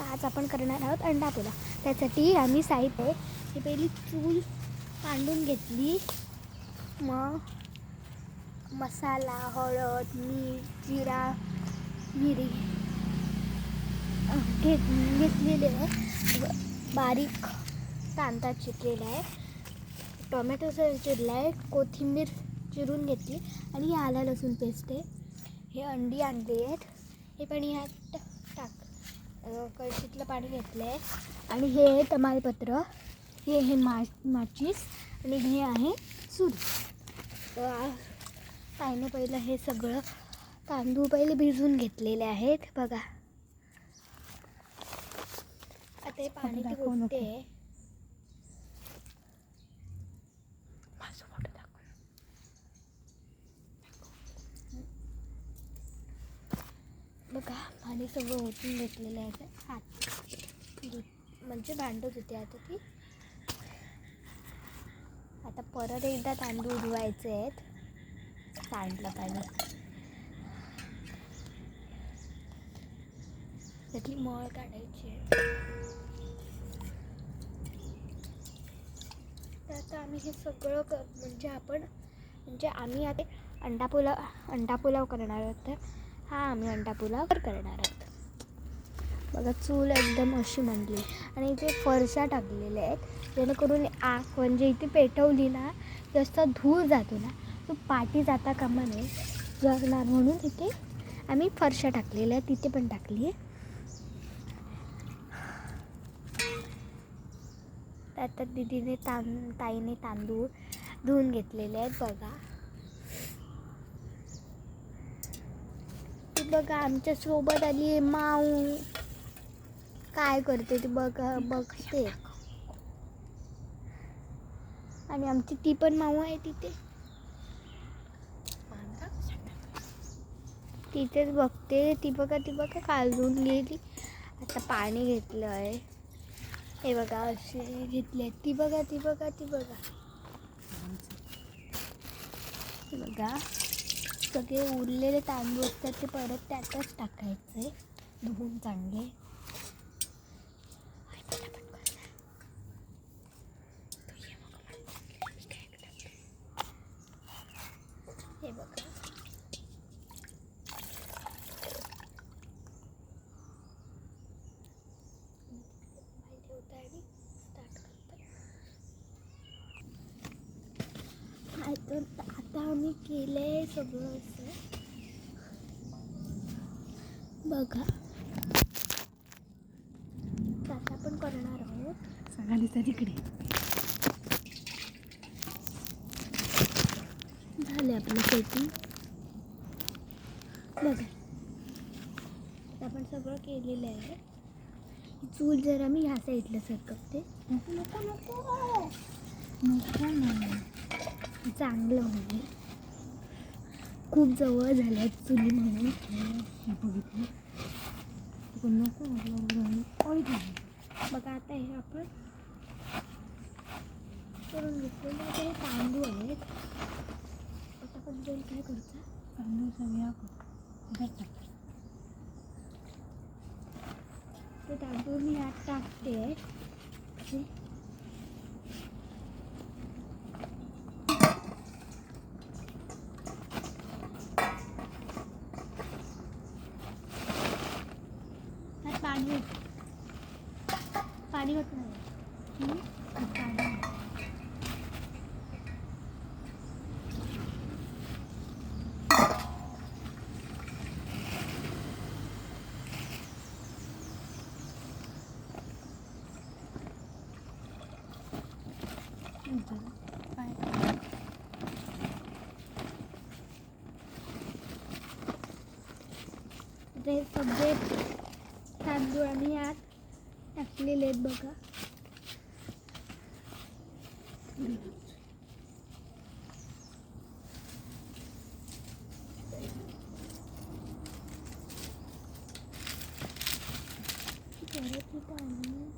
तर आज आपण करणार आहोत अंडा पोला त्यासाठी आम्ही साहित्य ही पहिली चूल कांडून घेतली. मग मसाला हळद मीठ जिरा मिरी अह, घेत घेतलेले आहे. बारीक कांदा चिरलेला आहे. टोमॅटो चिरला आहे. कोथिंबीर चिरून घेतली. आणि ही आला लसूण पेस्ट आहे. हे अंडी आणली आहेत. हे पण ह्यात कळशीतलं पाणी घेतलं आहे आणि हे आहे तमालपत्र. हे आहे मा माचीस. आणि हे आहे सूर. तर ताईने पहिलं हे सगळं तांदूळ पहिले भिजवून घेतलेले आहेत. बघा. आता हे पाणी ती दाखवू नको. घोटते बघा पाणी सगळं ओतून घेतलेलं आहे ते. हात. धु- म्हणजे भांडत होते आता ती. आता परत एकदा तांदूळ धुवायचे आहेत. सांडलं पाणी त्यातली मळ काढायची आहे. तर आता आम्ही हे सगळं क म्हणजे आपण म्हणजे आम्ही आता अंडा पुलाव अंडा पुलाव करणार आहोत. तर हा आम्ही अंडा पुलाव करणार आहोत. बघा चूल एकदम अशी मांडली. आणि इथे फरशा टाकलेल्या आहेत. जेणेकरून आग म्हणजे इथे पेटवली ना जास्त धूर जातो ना तो पाठी जाता कामा नये. जगणार म्हणून तिथे आम्ही फरशा टाकलेल्या आहेत. तिथे पण टाकली आहे. आता दिदीने तां ताईने तांदूळ धुवून घेतलेले आहेत बघा. बघा आमच्यासोबत आली आहे माऊ. काय करते ती बघा बघते. आणि आमची ती पण माऊ आहे तिथे. तिथेच बघते. ती बघा ती बघा कालून लिहिली आता पाणी घेतलं आहे हे बघा असे घेतले ती बघा ती बघा ती बघा. बघा. सगळे उरलेले तांदूळ असतात ते परत त्यातच टाकायचे. धुवून चांगले हे बघा माहिती होतं आणि स्टार्ट करतो हाय तर आम्ही केलं आहे सगळं असं बघा. तर आता आपण करणार आहोत. सगळ्यांनी तिकडे. झाले आपलं सेटिंग बघा. आपण सगळं केलेलं आहे. चूल जरा मी ह्या साईडला सरकवते नको नको नको. चांगलं होईल. खूप जवळ झाल्या चुली म्हणून. हे बघितलं. नको म्हटलं बघा आता हे आपण करून घेतलेले तांदूळ आहेत. पटापट दोन काय करता? तांदूळ सगळ्या करतात ते तांदूळ मी आत टाकते हे. ह्यात पाणी होतं. पाणी होत नाही हम्म? ह्यात पाणी आहे. आता हे सगळे तांदूळ आम्ही आत टाकलेले आहेत बघा परत इथं आम्ही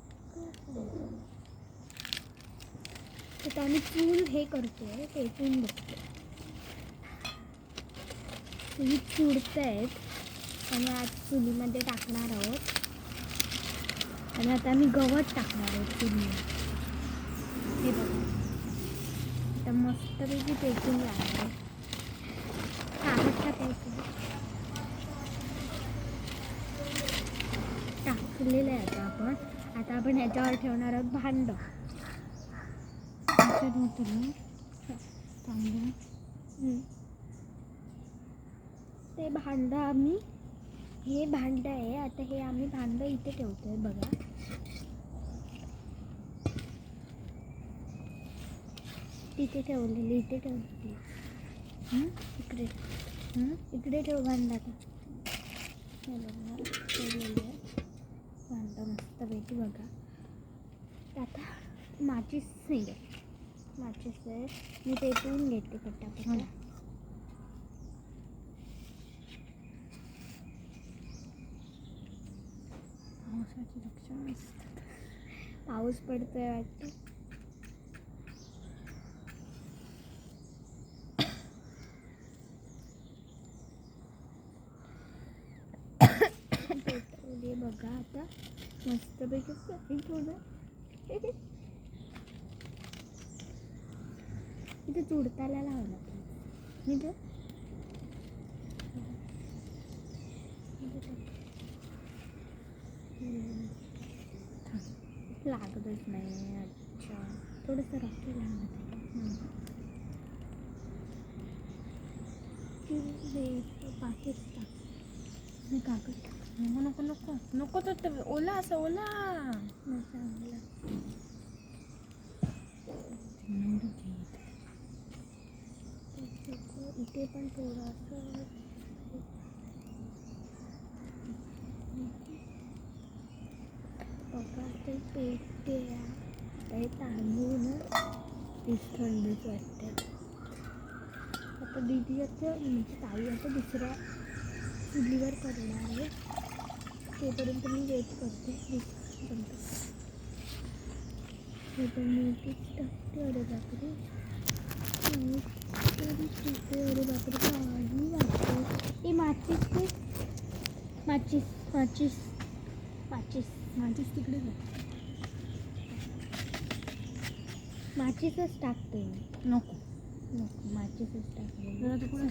आता आम्ही चूल हे करतोय पेटून बघतो चुली चुडत आहेत आणि आज चुलीमध्ये टाकणार आहोत. आणि आता आम्ही गवत टाकणार आहोत चुलीवर हे बघा. आता मस्तपैकी पेटून जाणार आहे. कागद टाकायचं टाकलेलं आहे आता आपण. आता आपण ह्याच्यावर ठेवणार आहोत भांडं. त्याच्यात तांदूळ ते भांडं आम्ही हे भांडं आहे. आता हे आम्ही भांडं इथे ठेवतोय बघा. तिथे ठेवलेली इथे ठेवलेली. इकडे. इकडे ठेव भांडा ठेवलेली आहे. भांडं मस्तपैकी बघा. आता माझी नाही आहे माचीस आहे मी पेटवून घेते पटापट. पावसाची लक्षणं दिसतात. पाऊस पडतोय वाटतं. बघा आता. मस्तपैकी थोडं तिथे चुडताला लावला. मी तर लागतच नाही. अच्छा. थोडंसं रॉकी लागत आहे पाकिट टाक. मी कागद टाक. नको नको नको. नको तर ते ओला असं ओला ओला. इथे पण थोडंसं बघा ते पेटते आता हे तांदूळ ना तीच थंडीच वाटते. आता दिदी आता म्हणजे ताई आता दुसऱ्या चुलीवर करणार आहे तोपर्यंत मी वेट करते हे पण मी तीच टाकते अरे बापरे तरी तिथे बापरे पाणी वाटते ए माचीस ते माचीस माचीस माचीस माझीच तिकडे. माचीसच टाकते नको. नको माचीसच टाकते जरा तू पुढे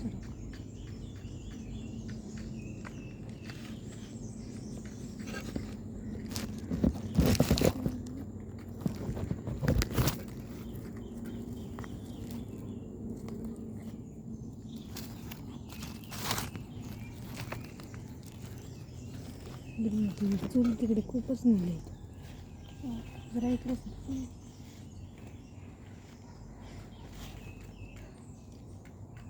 सरक. चूल तिकडे खूपच निघले जरा इकडे